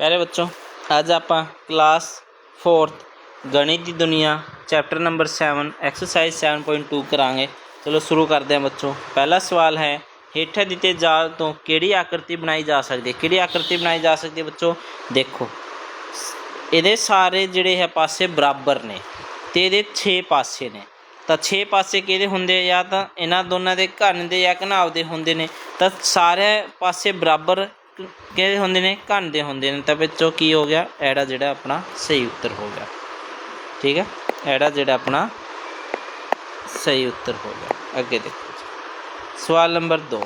ਪਿਆਰੇ ਬੱਚੋ, ਅੱਜ ਆਪਾਂ ਕਲਾਸ 4th ਗਣਿਤ ਦੀ ਦੁਨੀਆ ਚੈਪਟਰ ਨੰਬਰ 7 ਐਕਸਰਸਾਈਜ਼ 7.2 ਕਰਾਂਗੇ। ਚਲੋ ਸ਼ੁਰੂ ਕਰਦੇ ਹਾਂ ਬੱਚੋ। ਪਹਿਲਾ ਸਵਾਲ ਹੈ, ਹੇਠਾਂ ਦਿੱਤੇ ਜਾਲ ਤੋਂ ਕਿਹੜੀ ਆਕ੍ਰਿਤੀ ਬਣਾਈ ਜਾ ਸਕਦੀ ਹੈ? ਕਿਹੜੀ ਆਕ੍ਰਿਤੀ ਬਣਾਈ ਜਾ ਸਕਦੀ ਹੈ ਬੱਚੋ? ਦੇਖੋ, ਇਹਦੇ ਸਾਰੇ ਜਿਹੜੇ ਹੈ ਪਾਸੇ ਬਰਾਬਰ ਨੇ ਤੇ ਇਹਦੇ 6 ਪਾਸੇ ਨੇ। ਤਾਂ 6 ਪਾਸੇ ਕਿਹਦੇ ਹੁੰਦੇ ਜਾਂ ਤਾਂ ਇਹਨਾਂ ਦੋਨਾਂ ਦੇ ਘਨ ਦੇ ਜਾਂ ਘਨਾਵ ਦੇ ਹੁੰਦੇ ਨੇ। ਤਾਂ ਸਾਰੇ ਪਾਸੇ ਬਰਾਬਰ ਕਿਹਦੇ ਹੁੰਦੇ ਨੇ ਘਨ ਦੇ ਹੁੰਦੇ ਨੇ, ਤਾਂ ਵਿੱਚੋਂ ਕੀ ਹੋ ਗਿਆ? ਐੜਾ ਜਿਹੜਾ ਆਪਣਾ ਸਹੀ ਉੱਤਰ ਹੋ ਗਿਆ। ਠੀਕ ਹੈ? ਐੜਾ ਜਿਹੜਾ ਆਪਣਾ ਸਹੀ ਉੱਤਰ ਹੋ ਗਿਆ। ਅੱਗੇ ਦੇਖੋ ਸਵਾਲ ਨੰਬਰ 2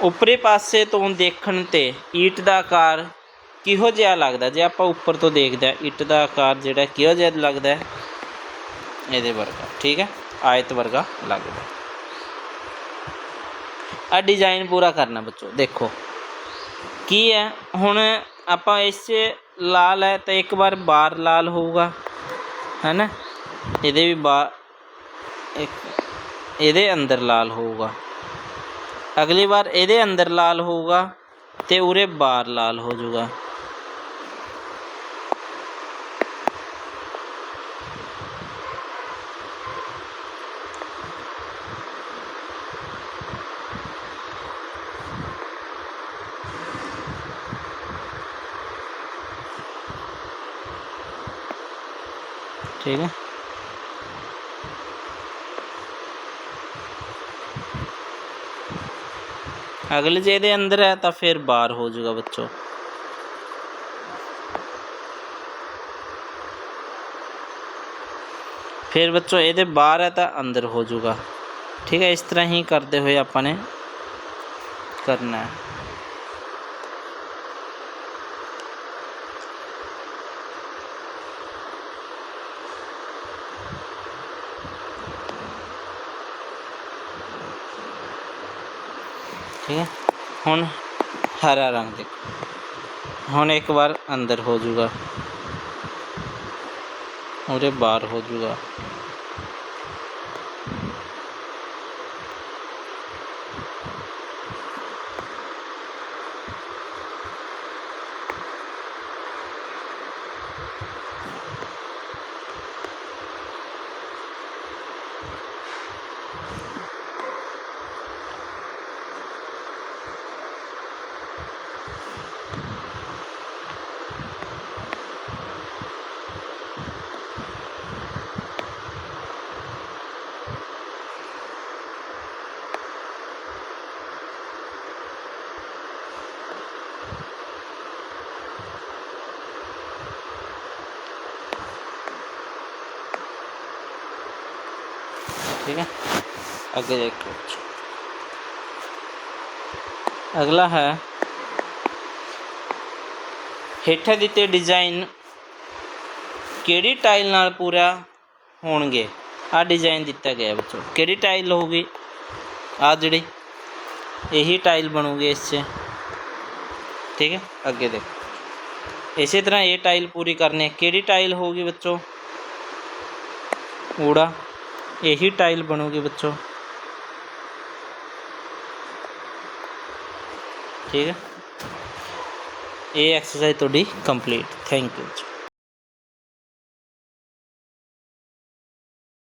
ਉੱਪਰੀ ਪਾਸੇ ਤੋਂ ਦੇਖਣ ਤੇ ਈਟ ਦਾ ਆਕਾਰ ਕਿਹੋ ਜਿਹਾ ਲੱਗਦਾ? ਜੇ ਆਪਾਂ ਉੱਪਰ ਤੋਂ ਦੇਖਦੇ ਆ ਇੱਟ ਦਾ ਆਕਾਰ ਜਿਹੜਾ ਕਿਹੋ ਜਿਹਾ ਲੱਗਦਾ ਇਹਦੇ ਵਰਗਾ। ਠੀਕ ਹੈ? ਆਇਤ ਵਰਗਾ ਲੱਗਦਾ ਆ ਡਿਜ਼ਾਈਨ ਪੂਰਾ ਕਰਨਾ ਬੱਚੋ। ਦੇਖੋ। ਕੀ ਹੈ? ਹੁਣ ਆਪਾਂ ਇਸ 'ਚ ਲਾਲ ਹੈ ਤਾਂ ਇੱਕ ਵਾਰ ਬਾਰ ਲਾਲ ਹੋਊਗਾ। ਹੈ ਨਾ ਇਹਦੇ ਵੀ ਬਾ ਇੱਕ, ਇਹਦੇ ਅੰਦਰ ਲਾਲ ਹੋਊਗਾ। ਅਗਲੀ ਵਾਰ ਇਹਦੇ ਅੰਦਰ ਲਾਲ ਹੋਊਗਾ ਤੇ ਉਰੇ ਬਾਰ ਲਾਲ ਹੋ ਜਾਊਗਾ। ਠੀਕ ਹੈ ਅਗਲੇ ਜੇ ਇਹਦੇ ਅੰਦਰ ਹੈ ਤਾਂ ਫਿਰ ਬਾਹਰ ਹੋ ਜਾਊਗਾ ਬੱਚੋ। ਫਿਰ ਬੱਚੋ ਇਹਦੇ ਬਾਹਰ ਹੈ ਤਾਂ ਅੰਦਰ ਹੋ ਜਾਊਗਾ। ਠੀਕ ਹੈ, ਇਸ ਤਰ੍ਹਾਂ ਹੀ ਕਰਦੇ ਹੋਏ ਆਪਾਂ ਨੇ ਕਰਨਾ ਹੈ। ਠੀਕ ਹੈ ਹੁਣ ਹਰਾ ਰੰਗ ਦੇਖੋ ਹੁਣ ਇੱਕ ਵਾਰ ਅੰਦਰ ਹੋ ਜਾਊਗਾ ਉਹਦੇ ਬਾਹਰ ਹੋ ਜਾਊਗਾ ठीक है आगे देखो ਅਗਲਾ ਹੈ ਹੇਠਾਂ ਦਿੱਤੇ ਡਿਜ਼ਾਈਨ ਕਿਹੜੀ ਟਾਈਲ ਨਾਲ ਪੂਰਾ ਹੋਣਗੇ ਆ ਡਿਜ਼ਾਈਨ ਦਿੱਤਾ ਗਿਆ ਬੱਚੋ ਕਿਹੜੀ ਟਾਈਲ ਹੋਊਗੀ ਆ ਜਿਹੜੀ ਇਹੀ ਟਾਈਲ ਬਣੂਗੀ ਇਸ 'ਚ ਠੀਕ ਹੈ ਅੱਗੇ ਦੇਖੋ ਇਸੇ ਤਰ੍ਹਾਂ ਇਹ ਟਾਈਲ ਪੂਰੀ ਕਰਨੀ ਹੈ ਕਿਹੜੀ ਟਾਈਲ ਹੋਊਗੀ ਬੱਚੋ ਊੜਾ ਇਹੀ ਟਾਈਲ ਬਣੂਗੀ ਬੱਚੋ ਠੀਕ ਹੈ ਇਹ ਐਕਸਰਸਾਈਜ਼ ਤੁਹਾਡੀ ਕੰਪਲੀਟ ਥੈਂਕ ਯੂ